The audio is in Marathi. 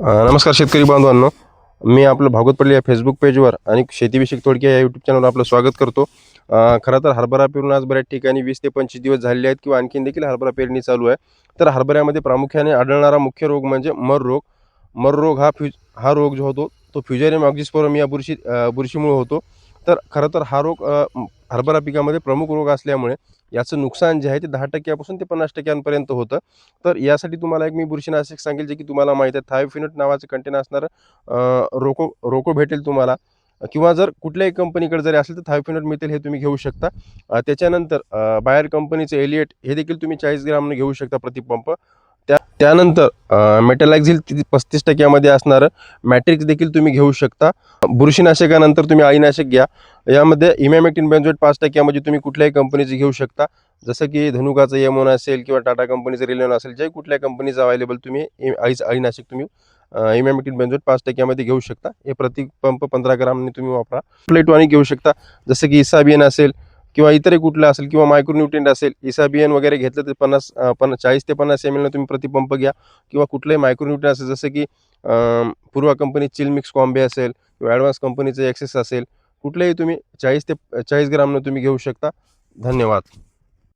नमस्कार शेतकरी बांधवांनो. मी आपलं भागवत पडले या फेसबुक पेजवर आणि शेतीविषयक थोडक्या या यूट्यूब चॅनलवर आपलं स्वागत करतो. खरं तर हरभरा पेरून आज बऱ्याच ठिकाणी वीस ते पंचवीस दिवस झालेले आहेत किंवा आणखीन देखील हरभरा पेरणी चालू आहे. तर हरभऱ्यामध्ये प्रामुख्याने आढळणारा मुख्य रोग म्हणजे मर रोग. मर रोग हा फ्युज हा रोग जो होतो तो फ्युजेरियम ऑक्झिस्पोरम या बुरशी बुरशीमुळे होतो. तर खरं तर हा रोग हरभरा पिकामध्ये प्रमुख रोग असल्यामुळे याचं नुकसान जे आहे ते दहा टक्क्यापासून ते पन्नास टक्क्यांपर्यंत होतं. तर यासाठी तुम्हाला एक मी बुरशीनाशक सांगेल जे की तुम्हाला माहीत आहे थायोफिनट नावाचं कंटेन असणारं रोको रोको भेटेल तुम्हाला. किंवा जर कुठल्याही कंपनीकडे जरी असेल तर थायफिनॉट मिळतील हे तुम्ही घेऊ शकता. त्याच्यानंतर बायर कंपनीचं एलिएट हे देखील तुम्ही चाळीस ग्रामनं घेऊ शकता प्रतिपंप त्या त्यानंतर मेटलाक्झिल पस्तीस टक्क्यामध्ये असणारं मॅट्रिक्स देखील तुम्ही घेऊ शकता. बुरशीनाशकानंतर तुम्ही अळीनाशक घ्या. यामध्ये इमॅमेक्टिन बेन्झोएट पाच टक्क्यामध्ये तुम्ही कुठल्याही कंपनीचं घेऊ शकता. जसं की धनुकाचं यमोन असेल किंवा टाटा कंपनीचं रिलेन असेल जे कुठल्या कंपनीचं अवेलेबल तुम्ही इ- अळीचं अळीनाशक तुम्ही इमॅमेक्टिन बेन्झोट पाच टक्क्यामध्ये घेऊ शकता. हे प्रति पंप पंधरा ग्रामने तुम्ही वापरा. प्लेटवाणी घेऊ शकता. जसं की इसाबियन असेल किंवा इतरही कुठलं असेल किंवा मायक्रोन्युट्रिएंट असेल इसाबियन वगैरे घेतलं तर पन्नास पन्नास पन्ना चाळीस ते पन्नास एम एलनं तुम्ही प्रतिपंप घ्या. किंवा कुठलंही मायक्रोन्युट्रिएंट असेल जसं की पूर्वा कंपनी चिल मिक्स कॉम्बे असेल किंवा ॲडव्हान्स कंपनीचं ॲक्सेस असेल कुठलंही तुम्ही चाळीस ते चाळीस ग्रामनं तुम्ही घेऊ शकता. धन्यवाद.